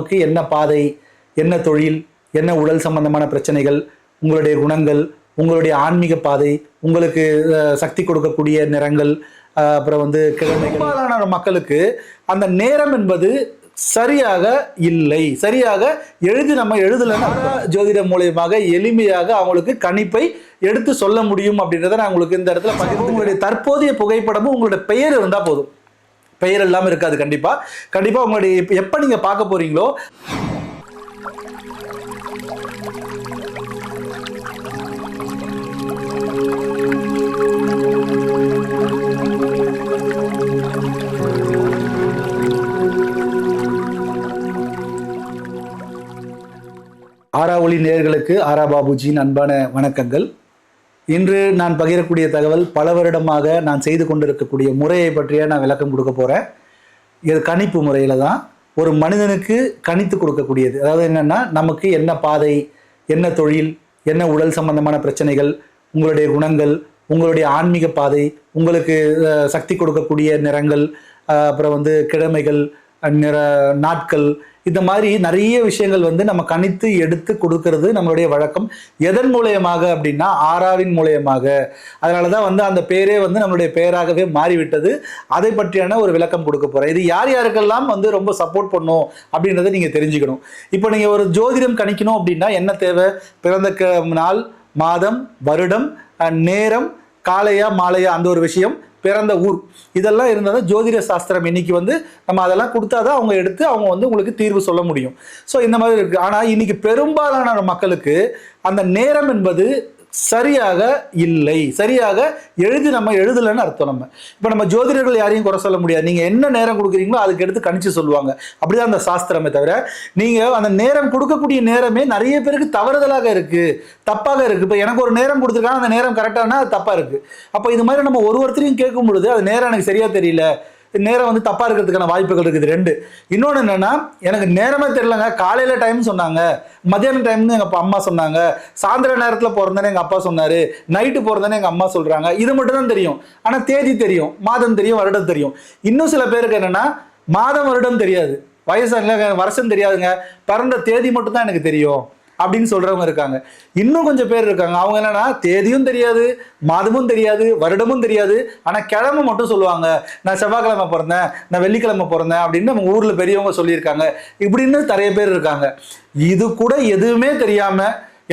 நமக்கு என்ன பாதை என்ன தொழில் என்ன உடல் சம்பந்தமான பிரச்சனைகள் உங்களுடைய குணங்கள் உங்களுடைய ஆன்மீக பாதை உங்களுக்கு சக்தி கொடுக்கக்கூடிய நிறங்கள் அப்புறம் வந்து பெரும்பாலான மக்களுக்கு அந்த நேரம் என்பது சரியாக இல்லை. சரியாக எழுதி நம்ம எழுதலைன்னா ஜோதிடம் மூலியமாக எளிமையாக அவங்களுக்கு கணிப்பை எடுத்து சொல்ல முடியும் அப்படின்றத நான் உங்களுக்கு இந்த இடத்துல உங்களுடைய தற்போதைய புகைப்படமும் உங்களுடைய பெயர் இருந்தால் போதும். பெயர் இல்லாமல் இருக்காது கண்டிப்பா. கண்டிப்பா உங்களுடைய இப்ப எப்ப நீங்க பார்க்க போறீங்களோ ஆரா ஒளி நேயர்களுக்கு ஆரா பாபுஜியின் அன்பான வணக்கங்கள். இன்று நான் பகிரக்கூடிய தகவல் பல வருடமாக நான் செய்து கொண்டிருக்கக்கூடிய முறையை பற்றிய நான் விளக்கம் கொடுக்க போகிறேன் இது கணிப்பு முறையில் தான். ஒரு மனிதனுக்கு கணித்து கொடுக்கக்கூடியது. அதாவது என்னென்னா நமக்கு என்ன பாதை என்ன தொழில் என்ன உடல் சம்பந்தமான பிரச்சனைகள் உங்களுடைய குணங்கள் உங்களுடைய ஆன்மீக பாதை உங்களுக்கு சக்தி கொடுக்கக்கூடிய நிறங்கள் அப்புறம் வந்து கிழமைகள் நிற நாட்கள் இந்த மாதிரி நிறைய விஷயங்கள் வந்து நம்ம கணித்து எடுத்து கொடுக்கறது நம்மளுடைய வழக்கம். எதன் மூலயமாக அப்படின்னா ஆறாவின் மூலயமாக. அதனால தான் வந்து அந்த பேரே வந்து நம்மளுடைய பெயராகவே மாறிவிட்டது. அதை பற்றியான ஒரு விளக்கம் கொடுக்க போகிறேன் இது யார் யாருக்கெல்லாம் வந்து ரொம்ப சப்போர்ட் பண்ணும் அப்படின்றத நீங்கள் தெரிஞ்சுக்கணும். இப்போ நீங்கள் ஒரு ஜோதிடம் கணிக்கணும் அப்படின்னா என்ன தேவை? பிறந்த க- நாள் மாதம் வருடம் நேரம் காலையா மாலையா அந்த ஒரு விஷயம் பிறந்த ஊர். இதெல்லாம் இருந்தால் தான் ஜோதிட சாஸ்திரம் இன்னைக்கு வந்து நம்ம அதெல்லாம் கொடுத்தாதான் அவங்க எடுத்து அவங்க வந்து உங்களுக்கு தீர்வு சொல்ல முடியும். ஸோ இந்த மாதிரி இருக்குது ஆனால் இன்னைக்கு பெரும்பாலான மக்களுக்கு அந்த நேரம் என்பது சரியாக இல்லை. சரியாக எழுதி நம்ம எழுதலைன்னு அர்த்தம் நம்ம. இப்போ நம்ம ஜோதிடர்கள் யாரையும் குறை சொல்ல முடியாது. நீங்கள் என்ன நேரம் கொடுக்குறீங்களோ அதுக்கு எடுத்து கணிச்சு சொல்லுவாங்க. அப்படிதான் அந்த சாஸ்திரமே தவிர நீங்கள் அந்த நேரம் கொடுக்கக்கூடிய நேரமே நிறைய பேருக்கு தவறுதலாக இருக்குது தப்பாக இருக்குது இப்போ எனக்கு ஒரு நேரம் கொடுத்துருக்காங்க அந்த நேரம் கரெக்டானா அது தப்பாக இருக்குது அப்போ இது மாதிரி நம்ம ஒரு ஒருத்தரையும் கேட்கும் பொழுது அது நேரம் எனக்கு சரியாக தெரியல. நேரம் வந்து தப்பாக இருக்கிறதுக்கான வாய்ப்புகள் இருக்குது ரெண்டு. இன்னொன்று என்னென்னா எனக்கு நேரமே தெரியலங்க. காலையில் டைம் சொன்னாங்க. மதியானம் டைம்னு எங்கள் அப்பா- அம்மா சொன்னாங்க. சாயந்தர நேரத்தில் பிறந்தேன்னு எங்கள் அப்பா சொன்னார். நைட்டு பிறந்தேன்னு எங்கள் அம்மா சொல்கிறாங்க இது மட்டும் தான் தெரியும். ஆனால் தேதி தெரியும். மாதம் தெரியும் வருடம் தெரியும். இன்னும் சில பேருக்கு என்னென்னா மாதம் வருடம் தெரியாது. வயசு வருஷம் தெரியாதுங்க. பிறந்த தேதி மட்டும் தான் எனக்கு தெரியும். அப்படின்னு சொல்றவங்க இருக்காங்க. இன்னும் கொஞ்சம் பேர் இருக்காங்க. அவங்க என்னன்னா தேதியும் தெரியாது மாதமும் தெரியாது வருடமும் தெரியாது. ஆனா கிழமை மட்டும் சொல்லுவாங்க. நான் செவ்வாய்க்கிழமை பிறந்தேன் நான் வெள்ளிக்கிழமை பிறந்தேன் அப்படின்னு நம்ம ஊர்ல பெரியவங்க சொல்லியிருக்காங்க. இப்படின்னு நிறைய பேர் இருக்காங்க. இது கூட எதுவுமே தெரியாம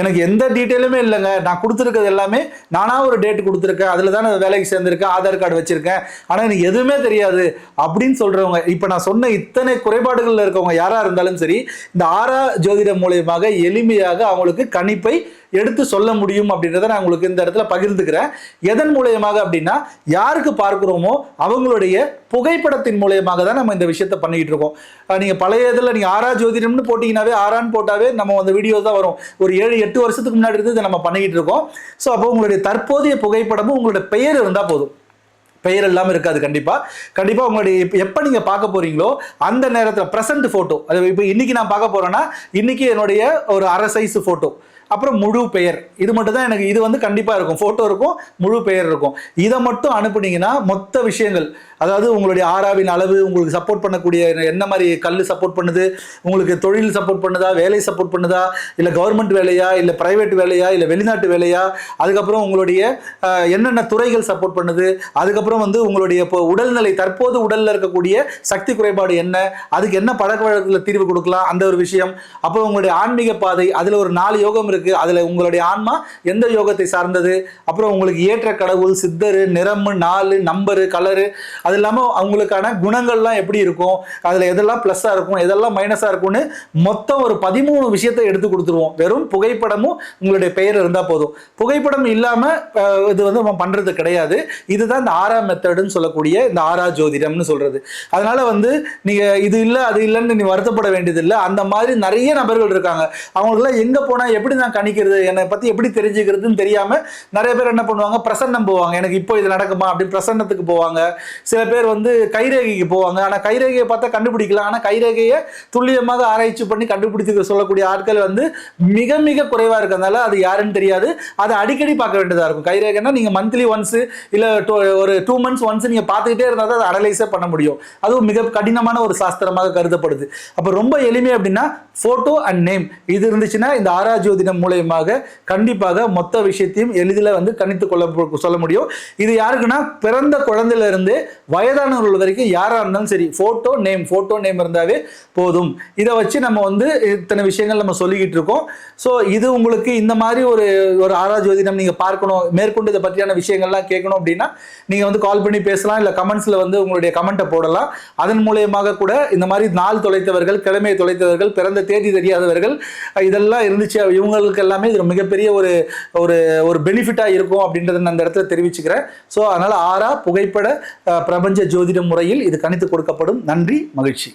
எனக்கு எந்த டீட்டெயிலுமே இல்லைங்க. நான் கொடுத்துருக்கிறது எல்லாமே நானாக ஒரு டேட் கொடுத்துருக்கேன். அதில் தான் நான் வேலைக்கு சேர்ந்துருக்கேன். ஆதார் கார்டு வச்சுருக்கேன். ஆனால் எனக்கு எதுவுமே தெரியாது. அப்படின்னு சொல்கிறவங்க இப்போ நான் சொன்ன இத்தனை குறைபாடுகளில் இருக்கவங்க யாராக இருந்தாலும் சரி இந்த ஆறா ஜோதிடம் மூலியமாக எளிமையாக அவங்களுக்கு கணிப்பை எடுத்து சொல்ல முடியும் அப்படின்றத நான் உங்களுக்கு இந்த இடத்துல பகிர்ந்துக்கிறேன். எதன் மூலியமாக அப்படின்னா யாருக்கு பார்க்குறோமோ அவங்களுடைய புகைப்படத்தின் மூலியமாக தான் நம்ம இந்த விஷயத்த பண்ணிக்கிட்டு இருக்கோம். நீங்கள் பழைய இதில் நீங்கள் ஆறா ஜோதிடம்னு போட்டிங்கனாவே ஆறான்னு போட்டாவே நம்ம அந்த வீடியோ தான் வரும். ஒரு ஏழு எட்டு வருஷத்துக்கு முன்னாடி இருந்து இதை நம்ம பண்ணிக்கிட்டு இருக்கோம். ஸோ அப்போ உங்களுடைய தற்போதைய புகைப்படமும் உங்களுடைய பெயர் இருந்தால் போதும். பெயர் இல்லாமல் இருக்காது கண்டிப்பாக கண்டிப்பாக உங்களுடைய இப்போ எப்போ நீங்கள் பார்க்க போகிறீங்களோ அந்த நேரத்தில் ப்ரெசன்ட் ஃபோட்டோ அது இப்போ இன்றைக்கி நான் பார்க்க போகிறேன்னா இன்றைக்கி என்னுடைய ஒரு அரை சைஸ் ஃபோட்டோ அப்புறம் முழு பெயர். இது மட்டும் தான் எனக்கு இது வந்து கண்டிப்பாக இருக்கும். ஃபோட்டோ இருக்கும் முழு பெயர் இருக்கும். இதை மட்டும் அனுப்புனீங்கன்னா மொத்த விஷயங்கள் அதாவது உங்களுடைய ஆறாவின் அளவு உங்களுக்கு சப்போர்ட் பண்ணக்கூடிய என்ன மாதிரி கல் சப்போர்ட் பண்ணுது உங்களுக்கு தொழில் சப்போர்ட் பண்ணுதா வேலை சப்போர்ட் பண்ணுதா இல்லை கவர்மெண்ட் வேலையா இல்லை ப்ரைவேட் வேலையா இல்லை வெளிநாட்டு வேலையா அதுக்கப்புறம் உங்களுடைய என்னென்ன துறைகள் சப்போர்ட் பண்ணுது அதுக்கப்புறம் வந்து உங்களுடைய இப்போ உடல்நிலை தற்போது உடலில் இருக்கக்கூடிய சக்தி குறைபாடு என்ன அதுக்கு என்ன பழக்க வழக்கத்தில் தீர்வு கொடுக்கலாம் அந்த ஒரு விஷயம். அப்புறம் உங்களுடைய ஆன்மீக பாதை அதில் ஒரு நாலு யோகம் இருக்குது அதில் உங்களுடைய ஆன்மா எந்த யோகத்தை சார்ந்தது அப்புறம் உங்களுக்கு ஏற்ற கடவுள் சித்தரு நிறம் நாலு நம்பரு கலரு அது இல்லாமல் அவங்களுக்கான குணங்கள்லாம் எப்படி இருக்கும்? அதில் எதெல்லாம் ப்ளஸ்ஸாக இருக்கும்? எதெல்லாம் மைனஸாக இருக்கும்னு மொத்தம் ஒரு பதிமூணு விஷயத்தை எடுத்து கொடுத்துருவோம். வெறும் புகைப்படமும் உங்களுடைய பெயர் இருந்தால் போதும். புகைப்படம் இல்லாமல் இது வந்து நம்ம பண்ணுறது கிடையாது. இதுதான் இந்த ஆறாம் மெத்தடுன்னு சொல்லக்கூடிய இந்த ஆறா ஜோதிடம்னு சொல்கிறது அதனால் வந்து நீங்கள் இது இல்லை அது இல்லைன்னு நீ வருத்தப்பட வேண்டியதில்லை. அந்த மாதிரி நிறைய நபர்கள் இருக்காங்க. அவங்களுக்குலாம் எங்கே போனால் எப்படி நான் கணிக்கிறது? என்னை பற்றி எப்படி தெரிஞ்சுக்கிறதுன்னு தெரியாமல் நிறைய பேர் என்ன பண்ணுவாங்க? பிரசன்னம் போவாங்க. எனக்கு இப்போ இது நடக்குமா அப்படின்னு பிரசன்னத்துக்கு போவாங்க. சில சில பேர் வந்து கைரேகைக்கு போவாங்க. ஆனால் கைரேகையை பார்த்தா கண்டுபிடிக்கலாம் ஆனால் கைரேகையை துல்லியமாக ஆராய்ச்சி பண்ணி கண்டுபிடித்து சொல்லக்கூடிய ஆட்கள் வந்து மிக மிக குறைவாக இருக்கிறதுனால அது யாருன்னு தெரியாது. அதை அடிக்கடி பார்க்க வேண்டியதாக இருக்கும். கைரேகைன்னா நீங்கள் மந்த்லி ஒன்ஸு இல்லை ஒரு டூ மந்த்ஸ் ஒன்ஸ் நீங்கள் பார்த்துக்கிட்டே இருந்தால் தான் அதை அனலைஸே பண்ண முடியும். அதுவும் மிக கடினமான ஒரு சாஸ்திரமாக கருதப்படுது. அப்போ ரொம்ப எளிமை அப்படின்னா ஃபோட்டோ அண்ட் நேம் இது இருந்துச்சுன்னா இந்த ஆரா ஜோதிடம் மூலயமாக கண்டிப்பாக மொத்த விஷயத்தையும் எளிதில் வந்து கணித்து கொள்ள சொல்ல முடியும். இது யாருக்குன்னா பிறந்த குழந்தையிலிருந்து வயதானவர்கள் வரைக்கும் யாராக இருந்தாலும் சரி ஃபோட்டோ நேம் ஃபோட்டோ நேம் இருந்தாவே போதும். இதை வச்சு நம்ம வந்து இத்தனை விஷயங்கள் நம்ம சொல்லிக்கிட்டு இருக்கோம். ஸோ இது உங்களுக்கு இந்த மாதிரி ஒரு ஒரு ஆறா ஜோதிடம் நீங்கள் பார்க்கணும் மேற்கொண்டு இதை பற்றியான விஷயங்கள்லாம் கேட்கணும் அப்படின்னா நீங்கள் வந்து கால் பண்ணி பேசலாம் இல்லை கமெண்ட்ஸில் வந்து உங்களுடைய கமெண்ட்டை போடலாம். அதன் மூலயமாக கூட இந்த மாதிரி நாள் தொலைத்தவர்கள் கிழமையை தொலைத்தவர்கள் பிறந்த தேதி தெரியாதவர்கள் இதெல்லாம் இருந்துச்சு இவங்களுக்கு எல்லாமே இது மிகப்பெரிய ஒரு ஒரு ஒரு பெனிஃபிட்டாக இருக்கும் அப்படின்றத நான் அந்த இடத்துல தெரிவிச்சுக்கிறேன். ஸோ அதனால் ஆறா புகைப்பட பிரபஞ்ச ஜோதிட முறையில் இது கணித்து கொடுக்கப்படும். நன்றி மகிழ்ச்சி.